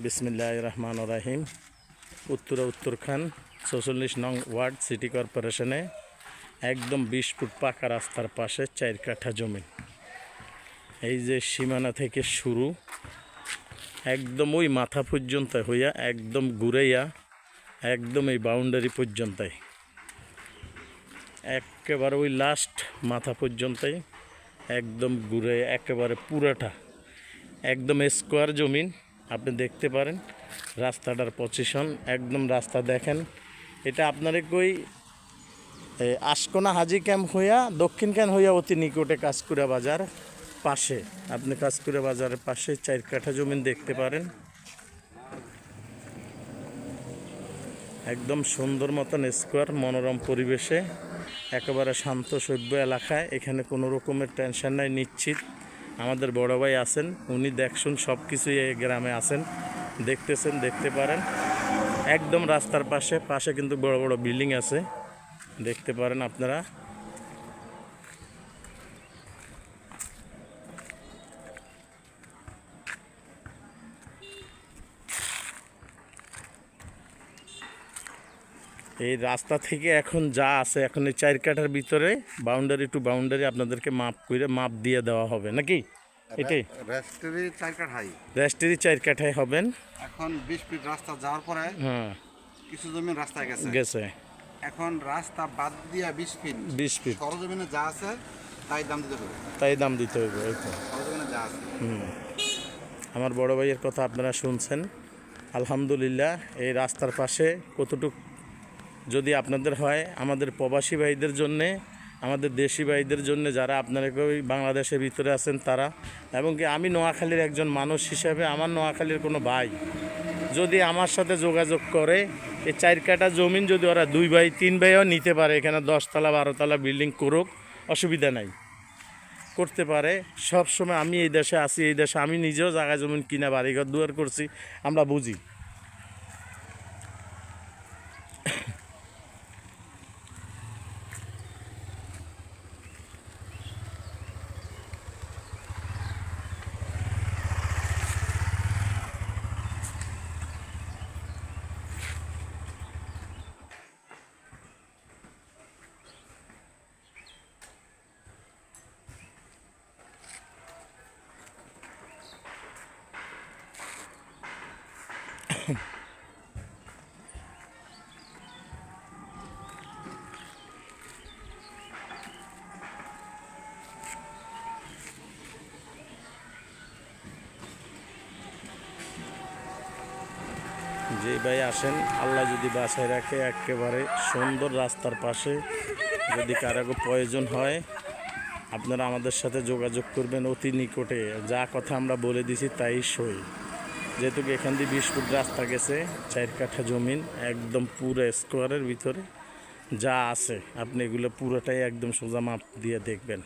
বিসমিল্লাহ রহমান রাহিম। উত্তরা উত্তরখান, চৌচল্লিশ নং ওয়ার্ড সিটি কর্পোরেশনে একদম বিশ ফুট পাকা রাস্তার পাশে চার কাঠা জমি। এই যে সীমানা থেকে শুরু, একদম ওই মাথা পর্যন্ত হইয়া একদম ঘুরাইয়া একদম এই বাউন্ডারি পর্যন্তই। একেবারে ওই লাস্ট মাথা পর্যন্তই একদম ঘুরে, একেবারে পুরাটা, একদম স্কোয়ার জমিন আপনি দেখতে পারেন রাস্তাটার পজিশন একদম রাস্তা দেখেন। এটা আপনার কই আশকোনা হাজি ক্যাম্প হইয়া, দক্ষিণ ক্যাম্প হইয়া অতি নিকটে কাজকুড়া বাজার পাশে। আপনি কাজকুড়া বাজারের পাশে চার কাঠা জমিন দেখতে পারেন। একদম সুন্দর মতন স্কোয়ার মনোরম পরিবেশে, একেবারে শান্ত সভ্য এলাকায়। এখানে কোনো রকমের টেনশন নাই, নিশ্চিত। আমাদের বড় ভাই আছেন, উনি দেখছেন সব কিছুই এই গ্রামে আছেন, দেখতেছেন, দেখতে পারেন। একদম রাস্তার পাশে পাশে কিন্তু বড় বড় বিল্ডিং আছে, দেখতে পারেন আপনারা। এই রাস্তা থেকে এখন যা আছে এখন এই চার কাঠার ভিতরে বাউন্ডারি টু বাউন্ডারি আপনাদেরকে মাপ করে মাপ দিয়ে দেওয়া হবে নাকি? এটাই। রেস্টুরি চার কাঠাই রেস্টেরই চার কাঠায় হবেন। এখন বিশ ফিট রাস্তা যাওয়ার পরে হ্যাঁ। কিছু জমি রাস্তায় গেছে। গেছে। এখন রাস্তা বাদ দিয়া বিশ ফিট বিশ ফিট সরজমিনে যা আছে তাই দাম দিতে হবে। তাই দাম দিতে তো। সরজমিনে যা আছে। আমার বড় ভাইয়ের কথা আপনারা শুনছেন। আলহামদুলিল্লাহ এই রাস্তার পাশে কতটুক যদি আপনাদের হয়, আমাদের প্রবাসী ভাইদের জন্যে, আমাদের দেশি ভাইদের জন্য যারা আপনারা বাংলাদেশের ভিতরে আছেন তারা, এবং কি আমি নোয়াখালীর একজন মানুষ হিসাবে, আমার নোয়াখালীর কোনো ভাই যদি আমার সাথে যোগাযোগ করে, এই চার কাটা জমিন যদি ওরা দুই ভাই, তিন ভাইও নিতে পারে, এখানে দশতলা, বারোতলা বিল্ডিং করুক, অসুবিধা নাই। করতে পারে সব সময় আমি এই দেশে আছি, এই দেশে আমি নিজেও জায়গা জমিন কিনা বাড়িঘর দুয়ার করছি, আমরা বুঝি। যে ভাই আসেন, আল্লাহ যদি বাসায় রাখে, একেবারে সুন্দর রাস্তার পাশে যদি কারও প্রয়োজন হয়, আপনারা আমাদের সাথে যোগাযোগ করবেন অতি নিকটে। যা কথা আমরা বলে দিছি, তাই সই। যেহেতু এখান দিয়ে বিশ ফুট রাস্তা গেছে, চার কাঠা জমিন, একদম পুরো স্কোয়ারের ভিতরে যা আছে, আপনি এগুলো পুরোটাই একদম সোজা মাপ দিয়ে দেখবেন।